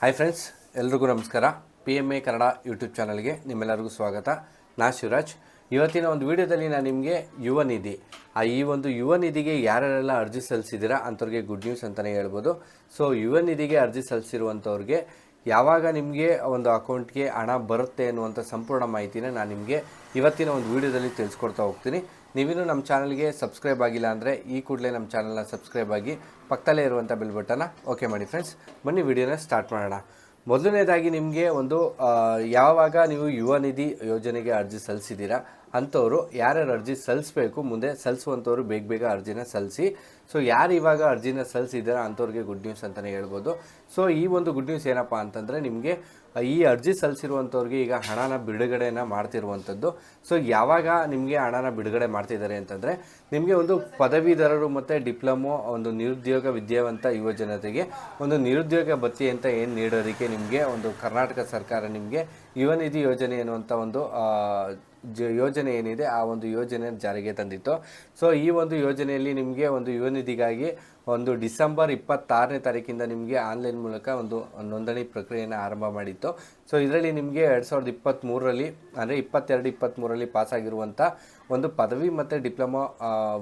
Hi friends ಎಲ್ರಿಗೂ ನಮಸ್ಕಾರ. P M A Kannada YouTube ಚಾನಲ್ಗೆ ನಿಮ್ಮೆಲ್ಲರಿಗೂ ಸ್ವಾಗತ. ನಾ ಶಿವರಾಜ್. ಇವತ್ತಿನ ಒಂದು ವಿಡಿಯೋದಲ್ಲಿ ನಾನು ನಿಮಗೆ ಯುವ ನಿಧಿ, ಆ ಈ ಒಂದು ಯುವ ನಿಧಿಗೆ ಯಾರ್ಯಾರೆಲ್ಲ ಅರ್ಜಿ ಸಲ್ಲಿಸಿದ್ದೀರಾ ಅಂಥವ್ರಿಗೆ ಗುಡ್ ನ್ಯೂಸ್ ಅಂತಲೇ ಹೇಳ್ಬೋದು. ಸೊ ಯುವ ನಿಧಿಗೆ ಅರ್ಜಿ ಸಲ್ಲಿಸಿರುವಂಥವ್ರಿಗೆ ಯಾವಾಗ ನಿಮಗೆ ಒಂದು ಅಕೌಂಟ್ಗೆ ಹಣ ಬರುತ್ತೆ ಅನ್ನುವಂಥ ಸಂಪೂರ್ಣ ಮಾಹಿತಿನ ನಾನು ನಿಮಗೆ ಇವತ್ತಿನ ಒಂದು ವಿಡಿಯೋದಲ್ಲಿ ತಿಳಿಸ್ಕೊಡ್ತಾ ಹೋಗ್ತೀನಿ. ನೀವಿನ್ನೂ ನಮ್ಮ ಚಾನಲ್ಗೆ ಸಬ್ಸ್ಕ್ರೈಬ್ ಆಗಿಲ್ಲ ಅಂದರೆ ಈ ಕೂಡಲೇ ನಮ್ಮ ಚಾನಲ್ನ ಸಬ್ಸ್ಕ್ರೈಬ್ ಆಗಿ ಪಕ್ಕದಲ್ಲೇ ಇರುವಂಥ ಬೆಲ್ ಬಟನ್ನ ಓಕೆ ಮಾಡಿ ಫ್ರೆಂಡ್ಸ್ ಬನ್ನಿ ವಿಡಿಯೋನ ಸ್ಟಾರ್ಟ್ ಮಾಡೋಣ. ಮೊದಲನೇದಾಗಿ ನಿಮಗೆ ಒಂದು ಯಾವಾಗ ನೀವು ಯುವ ನಿಧಿ ಯೋಜನೆಗೆ ಅರ್ಜಿ ಸಲ್ಲಿಸಿದ್ದೀರಾ ಅಂಥವ್ರು ಯಾರ್ಯಾರು ಅರ್ಜಿ ಸಲ್ಲಿಸಬೇಕು, ಮುಂದೆ ಸಲ್ಲಿಸುವಂಥವ್ರು ಬೇಗ ಬೇಗ ಅರ್ಜಿನ ಸಲ್ಲಿಸಿ ಸೊ ಯಾರು ಇವಾಗ ಅರ್ಜಿನ ಸಲ್ಲಿಸಿದ್ದೀರಾ ಅಂಥವ್ರಿಗೆ ಗುಡ್ ನ್ಯೂಸ್ ಅಂತಲೇ ಹೇಳ್ಬೋದು. ಸೊ ಈ ಒಂದು ಗುಡ್ ನ್ಯೂಸ್ ಏನಪ್ಪ ಅಂತಂದರೆ ನಿಮಗೆ ಈ ಅರ್ಜಿ ಸಲ್ಲಿಸಿರುವಂಥವ್ರಿಗೆ ಈಗ ಹಣನ ಬಿಡುಗಡೆನ ಮಾಡ್ತಿರುವಂಥದ್ದು. ಸೊ ಯಾವಾಗ ನಿಮಗೆ ಹಣನ ಬಿಡುಗಡೆ ಮಾಡ್ತಿದ್ದಾರೆ ಅಂತಂದರೆ ನಿಮಗೆ ಒಂದು ಪದವೀಧರರು ಮತ್ತು ಡಿಪ್ಲೊಮೊ, ಒಂದು ನಿರುದ್ಯೋಗ ವಿದ್ಯಾವಂತ ಯುವ ಜನತೆಗೆ ಒಂದು ನಿರುದ್ಯೋಗ ಭತ್ಯೆ ಅಂತ ಏನು ನೀಡೋದಕ್ಕೆ ನಿಮಗೆ ಒಂದು ಕರ್ನಾಟಕ ಸರ್ಕಾರ ನಿಮಗೆ ಯುವ ನಿಧಿ ಯೋಜನೆ ಎನ್ನುವಂಥ ಒಂದು ಯೋಜನೆ ಏನಿದೆ, ಆ ಒಂದು ಯೋಜನೆ ಜಾರಿಗೆ ತಂದಿತ್ತು. ಸೊ ಈ ಒಂದು ಯೋಜನೆಯಲ್ಲಿ ನಿಮಗೆ ಒಂದು ಯುವ ನಿಧಿಗಾಗಿ ಒಂದು ಡಿಸೆಂಬರ್ ಇಪ್ಪತ್ತಾರನೇ ತಾರೀಕಿಂದ ನಿಮಗೆ ಆನ್ಲೈನ್ ಮೂಲಕ ಒಂದು ನೋಂದಣಿ ಪ್ರಕ್ರಿಯೆಯನ್ನು ಆರಂಭ ಮಾಡಿತ್ತು. ಸೊ ಇದರಲ್ಲಿ ನಿಮಗೆ ಎರಡು ಸಾವಿರದ ಇಪ್ಪತ್ತ್ಮೂರರಲ್ಲಿ ಅಂದರೆ ಇಪ್ಪತ್ತೆರಡು ಇಪ್ಪತ್ತ್ಮೂರರಲ್ಲಿ ಪಾಸಾಗಿರುವಂಥ ಒಂದು ಪದವಿ ಮತ್ತು ಡಿಪ್ಲೊಮಾ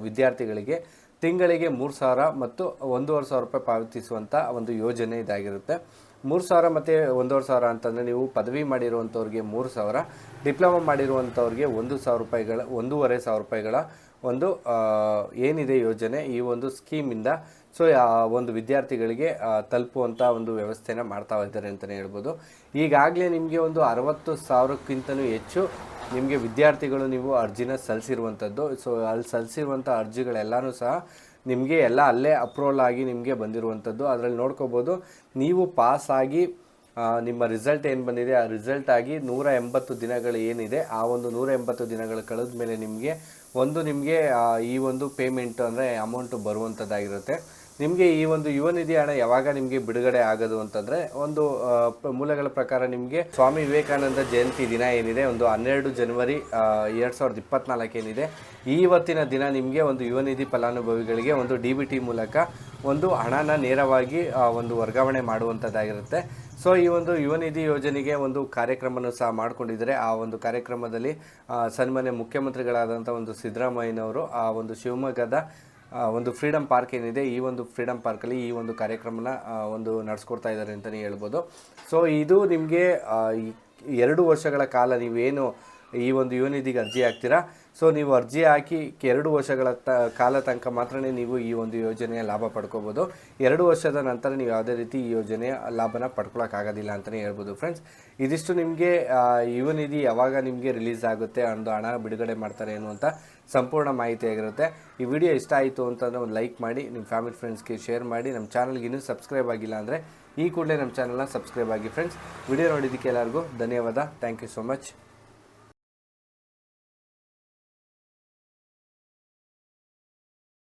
ವಿದ್ಯಾರ್ಥಿಗಳಿಗೆ ತಿಂಗಳಿಗೆ ಮೂರು ಸಾವಿರ ಮತ್ತು ಒಂದೂವರೆ ಸಾವಿರ ರೂಪಾಯಿ ಪಾವತಿಸುವಂಥ ಒಂದು ಯೋಜನೆ ಇದಾಗಿರುತ್ತೆ. ಮೂರು ಸಾವಿರ ಮತ್ತು ಒಂದೂವರೆ ಸಾವಿರ ಅಂತಂದರೆ ನೀವು ಪದವಿ ಮಾಡಿರುವಂಥವ್ರಿಗೆ ಮೂರು ಸಾವಿರ, ಡಿಪ್ಲೊಮಾ ಮಾಡಿರುವಂಥವ್ರಿಗೆ ಒಂದು ಸಾವಿರ ರೂಪಾಯಿಗಳ, ಒಂದೂವರೆ ಸಾವಿರ ರೂಪಾಯಿಗಳ ಒಂದು ಏನಿದೆ ಯೋಜನೆ ಈ ಒಂದು ಸ್ಕೀಮಿಂದ ಸೊ ಒಂದು ವಿದ್ಯಾರ್ಥಿಗಳಿಗೆ ತಲುಪುವಂಥ ಒಂದು ವ್ಯವಸ್ಥೆನ ಮಾಡ್ತಾ ಇದ್ದಾರೆ ಅಂತಲೇ ಹೇಳ್ಬೋದು. ಈಗಾಗಲೇ ನಿಮಗೆ ಒಂದು ಅರವತ್ತು ಸಾವಿರಕ್ಕಿಂತಲೂ ಹೆಚ್ಚು ನಿಮಗೆ ವಿದ್ಯಾರ್ಥಿಗಳು ನೀವು ಅರ್ಜಿನ ಸಲ್ಲಿಸಿರುವಂಥದ್ದು ಸೊ ಅಲ್ಲಿ ಸಲ್ಲಿಸಿರುವಂಥ ಅರ್ಜಿಗಳೆಲ್ಲನೂ ಸಹ ನಿಮಗೆ ಎಲ್ಲ ಅಲ್ಲೇ ಅಪ್ರೂವಲ್ ಆಗಿ ನಿಮಗೆ ಬಂದಿರುವಂಥದ್ದು ಅದರಲ್ಲಿ ನೋಡ್ಕೋಬೋದು, ನೀವು ಪಾಸಾಗಿ ನಿಮ್ಮ ರಿಸಲ್ಟ್ ಏನು ಬಂದಿದೆ, ಆ ರಿಸಲ್ಟ್ ಆಗಿ ನೂರ ಎಂಬತ್ತು ದಿನಗಳು ಏನಿದೆ, ಆ ಒಂದು ನೂರ ಎಂಬತ್ತು ದಿನಗಳು ಕಳೆದ ಮೇಲೆ ನಿಮಗೆ ಒಂದು ನಿಮಗೆ ಈ ಒಂದು ಪೇಮೆಂಟು ಅಂದರೆ ಅಮೌಂಟು ಬರುವಂಥದ್ದಾಗಿರುತ್ತೆ ನಿಮಗೆ ಈ ಒಂದು ಯುವ ನಿಧಿ ಹಣ ಯಾವಾಗ ನಿಮಗೆ ಬಿಡುಗಡೆ ಆಗೋದು ಅಂತಂದರೆ ಒಂದು ಮೂಲಗಳ ಪ್ರಕಾರ ನಿಮಗೆ ಸ್ವಾಮಿ ವಿವೇಕಾನಂದ ಜಯಂತಿ ದಿನ ಏನಿದೆ, ಒಂದು ಹನ್ನೆರಡು ಜನವರಿ ಎರಡು ಸಾವಿರದ ಇಪ್ಪತ್ನಾಲ್ಕು ಏನಿದೆ ಇವತ್ತಿನ ದಿನ ನಿಮಗೆ ಒಂದು ಯುವ ನಿಧಿ ಫಲಾನುಭವಿಗಳಿಗೆ ಒಂದು ಡಿ ಬಿ ಟಿ ಮೂಲಕ ಒಂದು ಹಣನ ನೇರವಾಗಿ ಒಂದು ವರ್ಗಾವಣೆ ಮಾಡುವಂಥದ್ದಾಗಿರುತ್ತೆ. ಸೊ, ಈ ಒಂದು ಯುವ ನಿಧಿ ಯೋಜನೆಗೆ ಒಂದು ಕಾರ್ಯಕ್ರಮವನ್ನು ಸಹ ಮಾಡಿಕೊಂಡಿದ್ದಾರೆ. ಆ ಒಂದು ಕಾರ್ಯಕ್ರಮದಲ್ಲಿ ಸನ್ಮಾನ್ಯ ಮುಖ್ಯಮಂತ್ರಿಗಳಾದಂಥ ಒಂದು ಸಿದ್ದರಾಮಯ್ಯನವರು, ಆ ಒಂದು ಶಿವಮೊಗ್ಗದ ಒಂದು ಫ್ರೀಡಮ್ ಪಾರ್ಕ್ ಏನಿದೆ, ಈ ಒಂದು ಫ್ರೀಡಮ್ ಪಾರ್ಕಲ್ಲಿ ಈ ಒಂದು ಕಾರ್ಯಕ್ರಮನ ಒಂದು ನಡೆಸ್ಕೊಡ್ತಾ ಇದ್ದಾರೆ ಅಂತಲೇ ಹೇಳ್ಬೋದು. ಸೊ ಇದು ನಿಮಗೆ ಎರಡು ವರ್ಷಗಳ ಕಾಲ ನೀವೇನು ಈ ಒಂದು ಯುವನಿಧಿಗೆ ಅರ್ಜಿ ಹಾಕ್ತೀರಾ? ಸೊ ನೀವು ಅರ್ಜಿ ಹಾಕಿ ಎರಡು ವರ್ಷಗಳ ತ, ಕಾಲ ತನಕ ಮಾತ್ರ ನೀವು ಈ ಒಂದು ಯೋಜನೆಯ ಲಾಭ ಪಡ್ಕೋಬೋದು. ಎರಡು ವರ್ಷದ ನಂತರ ನೀವು ಯಾವುದೇ ರೀತಿ ಈ ಯೋಜನೆಯ ಲಾಭನ ಪಡ್ಕೊಳಕ್ಕಾಗೋದಿಲ್ಲ ಅಂತಲೇ ಹೇಳ್ಬೋದು ಫ್ರೆಂಡ್ಸ್ ಇದಿಷ್ಟು ನಿಮಗೆ ಯುವ ನಿಧಿ ಯಾವಾಗ ನಿಮಗೆ ರಿಲೀಸ್ ಆಗುತ್ತೆ ಅನ್ನೋದು ಹಣ ಬಿಡುಗಡೆ ಮಾಡ್ತಾರೆ ಅನ್ನುವಂಥ ಸಂಪೂರ್ಣ ಮಾಹಿತಿ ಆಗಿರುತ್ತೆ. ಈ ವಿಡಿಯೋ ಇಷ್ಟ ಆಯಿತು ಅಂತಂದರೆ ಒಂದು ಲೈಕ್ ಮಾಡಿ, ನಿಮ್ಮ ಫ್ಯಾಮಿಲಿ ಫ್ರೆಂಡ್ಸ್ಗೆ ಶೇರ್ ಮಾಡಿ, ನಮ್ಮ ಚಾನಲ್ಗೆ ಇನ್ನೂ ಸಬ್ಸ್ಕ್ರೈಬ್ ಆಗಿಲ್ಲ ಅಂದರೆ ಈ ಕೂಡಲೇ ನಮ್ಮ ಚಾನಲ್ನ ಸಬ್ಸ್ಕ್ರೈಬ್ ಆಗಿ ಫ್ರೆಂಡ್ಸ್ ವಿಡಿಯೋ ನೋಡಿದ್ದಕ್ಕೆ ಎಲ್ಲರಿಗೂ ಧನ್ಯವಾದ. Thank you so much